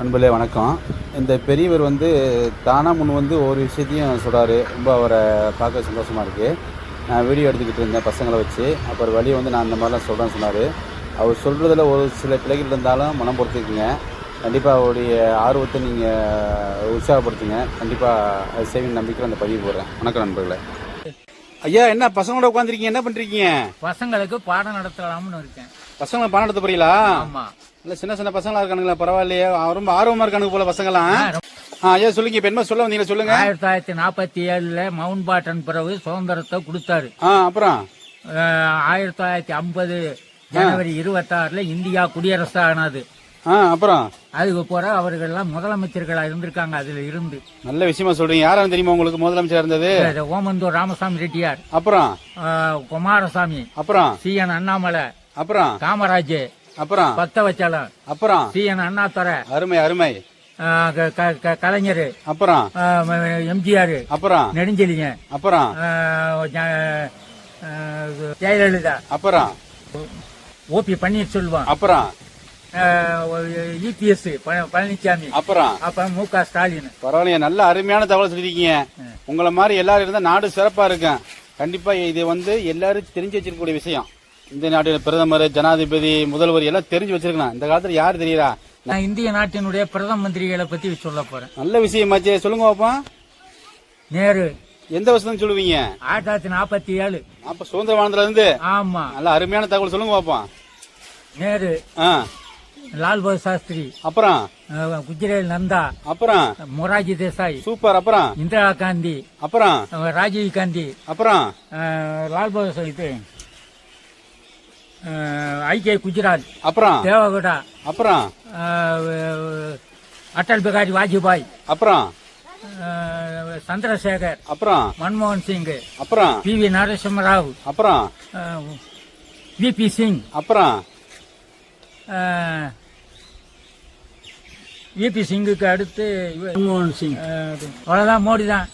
அன்புலே வணக்கம். இந்த பெரியவர் வந்து தானாக முன் வந்து ஒரு விஷயத்தையும் சொல்கிறாரு ரொம்ப அவரை பார்க்க சந்தோஷமாக இருக்குது நான் வீடியோ எடுத்துக்கிட்டு இருந்தேன் பசங்களை வச்சு. அப்புறம் வழியை வந்து நான் இந்த மாதிரிலாம் சொல்கிறேன்னு சொன்னார். அவர் சொல்கிறதுல ஒரு சில பிள்ளைகள் இருந்தாலும் மனம் பொறுத்துக்குங்க. கண்டிப்பாக அவருடைய ஆர்வத்தை நீங்கள் உற்சாகப்படுத்துங்க. கண்டிப்பாக அது செய்வின் நம்பிக்கை அந்த பதிவு போடுறேன். வணக்கம் நண்பர்களை. ஐயா என்ன பசங்களோட உட்காந்துருக்கீங்க என்ன பண்ணுறீங்க பசங்களுக்கு பாடம் நடத்தலாம்னு இருக்கேன். பசங்களை பாடம் எடுத்த போறீங்களா? ஆமா. இல்லை சின்ன சின்ன பசங்களா இருக்கானுங்களா? பரவாயில்லையே. ரொம்ப ஆர்வமாக இருக்கானுங்க போல பசங்களாம் ஐயா சொல்லுங்க இப்போ என்ன சொல்ல வந்தீங்களா சொல்லுங்க. ஆயிரத்தி தொள்ளாயிரத்தி நாற்பத்தி ஏழுல மவுண்ட் பாட்டன் பிறகு சுதந்திரத்தை கொடுத்தாரு. அப்புறம்? ஆயிரத்தி தொள்ளாயிரத்தி ஐம்பது ஜனவரி இருபத்தாறுல இந்தியா குடியரசு ஆனது. ஆ அப்புறம்? அதுக்கு பிறகு அவர்கள்லாம் முதலமைச்சர்களா இருந்திருக்காங்க அதுல இருந்து. நல்ல விஷயமா சொல்றீங்க. யாரும் தெரியுமா உங்களுக்கு முதலமைச்சர் இருந்தது? ஓமந்தூர் ராமசாமி ரெட்டியார். அப்புறம்? குமாரசாமி. அப்புறம்? சி. என். அண்ணாமலை. அப்புறம்? காமராஜ். அப்புறம்? பக்த வச்சாலம் அப்புறம்? சி. என். அண்ணாதுரை. அருமை அருமை. கலைஞர். அப்புறம்? எம்ஜிஆர். அப்புறம்? நெடுஞ்செலியன் அப்புறம்? ஜெயலலிதா. அப்புறம்? ஓபி பன்னீர்செல்வம். அப்புறம்? இபிஎஸ் பழனிசாமி அப்புறம்? அப்ப மு க ஸ்டாலின். பரவாயில்லையே நல்ல அருமையான தகவல் சொல்லியிருக்கீங்க. உங்களை மாதிரி எல்லாரும் இருந்தா நாடு சிறப்பா இருக்கும். கண்டிப்பா இது வந்து எல்லாரும் தெரிஞ்சு வச்சிருக்கக்கூடிய விஷயம். இந்த நாட்டில் பிரதமர் ஜனாதிபதி முதல்வர் எல்லாம் தெரிஞ்சு வச்சிருக்கலாம். இந்த காலத்துல யார் தெரியுறா? நான் இந்திய நாட்டினுடைய பிரதம மந்திரிகளை பத்தி சொல்ல போறேன். நல்ல விஷயமாச்சே சொல்லுங்க பாப்பா. நேரு. எந்த வருஷம் சொல்லுவீங்க? ஆயிரத்தி தொள்ளாயிரத்தி நாற்பத்தி ஏழு. அப்ப சுதந்திர வானத்துல இருந்து ஆமா. நல்ல அருமையான தகவல் சொல்லுங்க பாப்பா. நேரு. ஆ. லால் பகதூர் சாஸ்திரி அப்புறம்? குஜ்ரேல் நந்தா அப்புறம்? மொராஜி தேசாய் சூப்பர் அப்புறம்? இந்திரா காந்தி அப்புறம்? ராஜீவ் காந்தி அப்புறம்? லால் பகதூர் இது ஐ.கே. குஜரால் அப்புறம்? தேவகவுடா அப்புறம்? அடல் பிகாரி வாஜ்பாய் அப்புறம்? சந்திரசேகர் அப்புறம்? மன்மோகன் சிங் அப்புறம்? பி வி நரசிம்ம ராவ் அப்புறம்? வி பி சிங் அப்புறம்? வி பி சிங்குக்கு அடுத்து மன்மோகன் சிங். அவ்வளவுதான் மோடி தான்